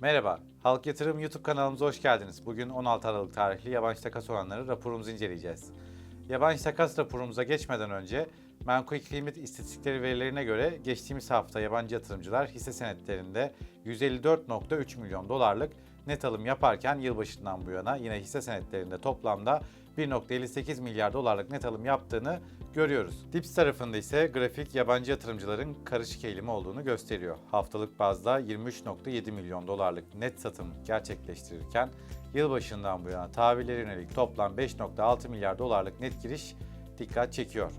Merhaba, Halk Yatırım YouTube kanalımıza hoş geldiniz. Bugün 16 Aralık tarihli yabancı takas oranları raporumuzu inceleyeceğiz. Yabancı takas raporumuza geçmeden önce Menkul Kıymet İstatistikleri verilerine göre geçtiğimiz hafta yabancı yatırımcılar hisse senetlerinde 154.3 milyon dolarlık net alım yaparken yılbaşından bu yana yine hisse senetlerinde toplamda 1.58 milyar dolarlık net alım yaptığını görüyoruz. Dips tarafında ise grafik yabancı yatırımcıların karışık eğilimi olduğunu gösteriyor. Haftalık bazda 23.7 milyon dolarlık net satım gerçekleştirirken yılbaşından bu yana tahvillere yönelik toplam 5.6 milyar dolarlık net giriş dikkat çekiyor.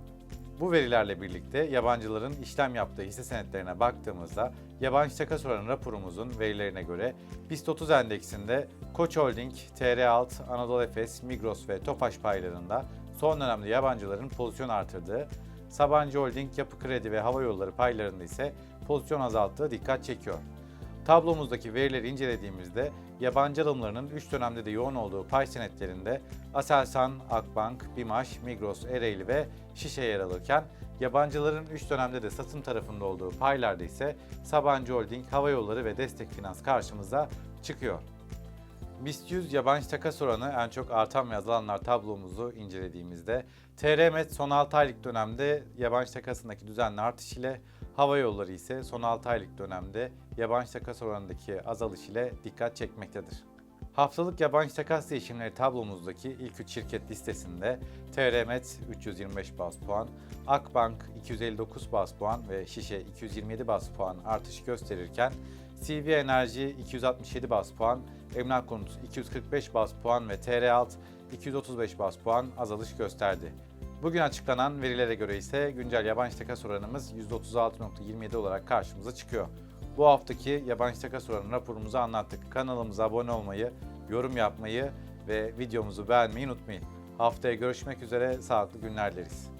Bu verilerle birlikte yabancıların işlem yaptığı hisse senetlerine baktığımızda yabancı takas oranı raporumuzun verilerine göre BIST 30 endeksinde Koç Holding, TR Alt, Anadolu Efes, Migros ve Tofaş paylarında son dönemde yabancıların pozisyon artırdığı, Sabancı Holding, Yapı Kredi ve Hava Yolları paylarında ise pozisyon azalttığı dikkat çekiyor. Tablomuzdaki verileri incelediğimizde yabancı alımlarının 3 dönemde de yoğun olduğu pay senetlerinde Aselsan, Akbank, Bimaş, Migros, Ereğli ve Şişe yer alırken yabancıların 3 dönemde de satım tarafında olduğu paylarda ise Sabancı Holding, Hava Yolları ve Destek Finans karşımıza çıkıyor. BIST 100 yabancı takas oranı en çok artan ve azalanlar tablomuzu incelediğimizde TR-Met son 6 aylık dönemde yabancı takasındaki düzenli artış ile hava yolları ise son 6 aylık dönemde yabancı takas oranındaki azalış ile dikkat çekmektedir. Haftalık yabancı takas değişimleri tablomuzdaki ilk 3 şirket listesinde TR-Met 325 bas puan, Akbank 259 bas puan ve Şişe 227 bas puan artış gösterirken CV Enerji 267 bas puan, Emlak Konut 245 bas puan ve TR Alt 235 bas puan azalış gösterdi. Bugün açıklanan verilere göre ise güncel yabancı takas oranımız %36.27 olarak karşımıza çıkıyor. Bu haftaki yabancı takas oranı raporumuzu anlattık. Kanalımıza abone olmayı, yorum yapmayı ve videomuzu beğenmeyi unutmayın. Haftaya görüşmek üzere, sağlıklı günler dileriz.